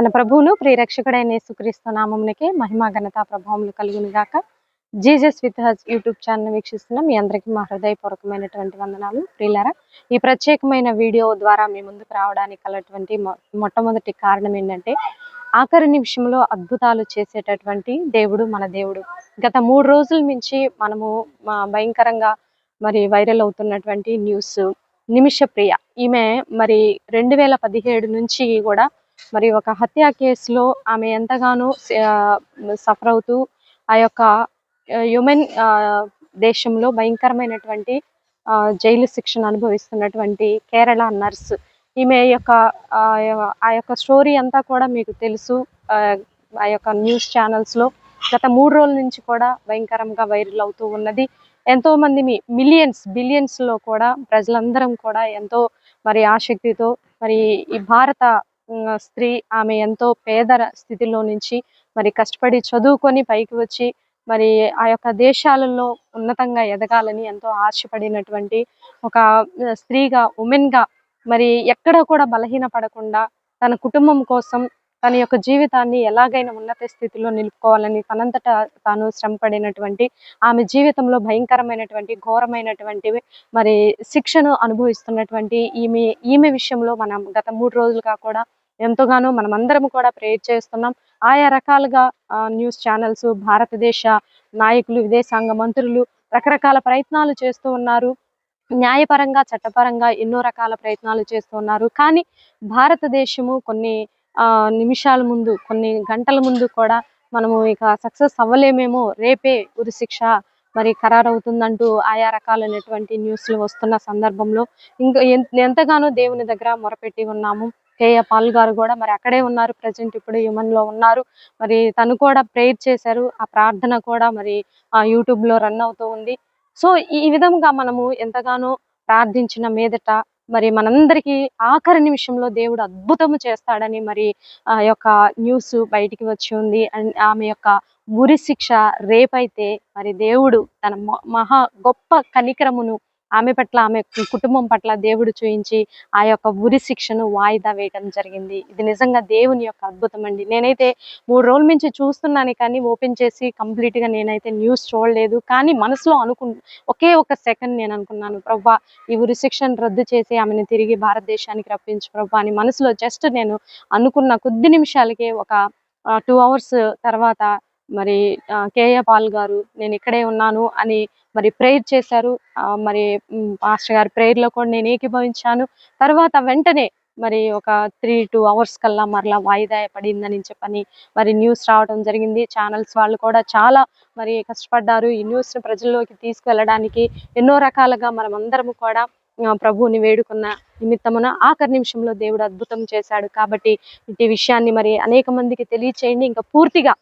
మన ప్రభువును ప్రియరక్షకుడైన యేసుక్రీస్తు నామమునకే మహిమా ఘనత ప్రభావములు కలుగును గాక Jesus with us YouTube channel వీక్షిస్తున్న మీ అందరికీ మా హృదయపూర్వకమైనటువంటి వందనాలు. ప్రియులరా ఈ ప్రత్యేకమైన వీడియో ద్వారా మీ ముందుకు రావడానికి కలటువంటి మొట్టమొదటి కారణం ఏంటంటే ఆఖరి నిమిషంలో అద్భుతాలు చేసేటటువంటి దేవుడు మన దేవుడు. గత మూడు రోజుల నుంచి మనము భయంకరంగా మరి వైరల్ అవుతున్నటువంటి న్యూస్ నిమిష ప్రియ ఈమె మరి రెండు వేల పదిహేడు నుంచి కూడా మరి ఒక హత్య కేసులో ఆమె ఎంతగానో సఫర్ అవుతూ ఆ యొక్క యుమెన్ దేశంలో భయంకరమైనటువంటి జైలు శిక్షను అనుభవిస్తున్నటువంటి కేరళ నర్స్. ఈమె యొక్క ఆ యొక్క స్టోరీ అంతా కూడా మీకు తెలుసు. ఆ, యొక్క న్యూస్ ఛానల్స్లో గత మూడు రోజుల నుంచి కూడా భయంకరంగా వైరల్ అవుతూ ఉన్నది. ఎంతో మంది మిలియన్స్ బిలియన్స్లో కూడా ప్రజలందరం కూడా ఎంతో మరి ఆసక్తితో మరి ఈ భారత స్త్రీ ఆమె ఎంతో పేద స్థితిలో నుంచి మరి కష్టపడి చదువుకొని పైకి వచ్చి మరి ఆ యొక్క దేశాలలో ఉన్నతంగా ఎదగాలని ఎంతో ఆశపడినటువంటి ఒక స్త్రీగా ఉమెన్గా మరి ఎక్కడ కూడా బలహీన పడకుండా తన కుటుంబం కోసం తన యొక్క జీవితాన్ని ఎలాగైనా ఉన్నత స్థితిలో నిలుపుకోవాలని తనంతట తాను శ్రమపడినటువంటి ఆమె జీవితంలో భయంకరమైనటువంటి ఘోరమైనటువంటి మరి శిక్షను అనుభవిస్తున్నటువంటి ఈమె ఈమె విషయంలో మనం గత మూడు రోజులుగా కూడా ఎంతగానో మనమందరం కూడా ప్రేర్ చేస్తున్నాం. ఆయా రకాలుగా న్యూస్ ఛానల్స్ భారతదేశ నాయకులు విదేశాంగ మంత్రులు రకరకాల ప్రయత్నాలు చేస్తూ ఉన్నారు. న్యాయపరంగా చట్టపరంగా ఎన్నో రకాల ప్రయత్నాలు చేస్తూ ఉన్నారు. కానీ భారతదేశము కొన్ని నిమిషాల ముందు కొన్ని గంటల ముందు కూడా మనము ఇక సక్సెస్ అవ్వలేమేమో రేపే ఉరిశిక్ష మరి ఖరారవుతుందంటూ ఆయా రకాలైనటువంటి న్యూస్లు వస్తున్న సందర్భంలో ఇంకా ఎంతగానో దేవుని దగ్గర మొరపెట్టి ఉన్నాము. కేఏ పాల్ గారు కూడా మరి అక్కడే ఉన్నారు ప్రజెంట్ ఇప్పుడు హ్యూమన్లో ఉన్నారు. మరి తను కూడా ప్రేయర్ చేశారు ఆ ప్రార్థన కూడా మరి ఆ యూట్యూబ్లో రన్ అవుతూ ఉంది. సో ఈ విధంగా మనము ఎంతగానో ప్రార్థించిన మీదట మరి మనందరికీ ఆఖరి నిమిషంలో దేవుడు అద్భుతము చేస్తాడని మరి ఆ యొక్క న్యూస్ బయటికి వచ్చి ఉంది. అండ్ ఆమె యొక్క ఉరి శిక్ష రేపైతే మరి దేవుడు తన మ- మహా గొప్ప కనికరమును ఆమె పట్ల ఆమె కుటుంబం పట్ల దేవుడు చూయించి ఆ యొక్క ఉరి శిక్షను వాయిదా వేయటం జరిగింది. ఇది నిజంగా దేవుని యొక్క అద్భుతం అండి. నేనైతే మూడు రోజుల నుంచి చూస్తున్నాను కానీ ఓపెన్ చేసి కంప్లీట్గా నేనైతే న్యూస్ చూడలేదు. కానీ మనసులో అనుకు ఒకే ఒక సెకండ్ నేను అనుకున్నాను ప్రవ్వా ఈ ఉరి శిక్షను రద్దు చేసి ఆమెను తిరిగి భారతదేశానికి రప్పించు ప్రవ్వా అని మనసులో జస్ట్ నేను అనుకున్న కొద్ది నిమిషాలకే ఒక టూ అవర్స్ తర్వాత మరి కేఏ పాల్ గారు నేను ఇక్కడే ఉన్నాను అని మరి ప్రేయర్ చేశారు. మరి మాస్టర్ పాస్టర్ గారి ప్రేయర్లో కూడా నేను ఏకీభవించాను. తర్వాత వెంటనే మరి ఒక త్రీ టూ అవర్స్ కల్లా మరలా వాయిదా పడిందని చెప్పని మరి న్యూస్ రావడం జరిగింది. ఛానల్స్ వాళ్ళు కూడా చాలా మరి కష్టపడ్డారు. ఈ న్యూస్ని ప్రజల్లోకి తీసుకువెళ్ళడానికి ఎన్నో రకాలుగా మనం అందరం కూడా ప్రభువుని వేడుకున్న నిమిత్తమున ఆఖరి నిమిషంలో దేవుడు అద్భుతం చేశాడు. కాబట్టి ఇటు విషయాన్ని మరి అనేక మందికి తెలియచేయండి. ఇంకా పూర్తిగా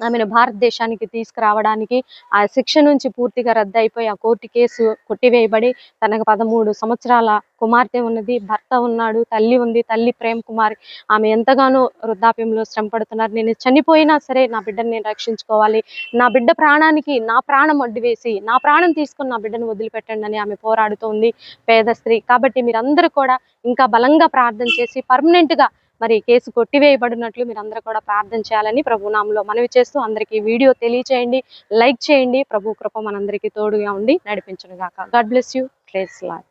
ఆమెను భారతదేశానికి తీసుకురావడానికి ఆ శిక్ష నుంచి పూర్తిగా రద్దయిపోయి ఆ కోర్టు కేసు కొట్టివేయబడి తనకు పదమూడు సంవత్సరాల కుమార్తె ఉన్నది భర్త ఉన్నాడు తల్లి ఉంది తల్లి ప్రేమ్ కుమార్. ఆమె ఎంతగానో వృద్ధాప్యంలో శ్రమ పడుతున్నారు. నేను చనిపోయినా సరే నా బిడ్డను నేను రక్షించుకోవాలి. నా బిడ్డ ప్రాణానికి నా ప్రాణం అడ్డువేసి నా ప్రాణం తీసుకుని నా బిడ్డను వదిలిపెట్టండి అని ఆమె పోరాడుతోంది పేద స్త్రీ. కాబట్టి మీరందరూ కూడా ఇంకా బలంగా ప్రార్థన చేసి పర్మనెంట్గా మరి కేసు కొట్టివేయబడినట్లు మీరు అందరూ కూడా ప్రార్థన చేయాలని ప్రభు నామంలో మనవి చేస్తూ అందరికీ వీడియో తెలియచేయండి లైక్ చేయండి. ప్రభు కృప మనందరికీ తోడుగా ఉండి నడిపించను గాక God bless you. Praise Lord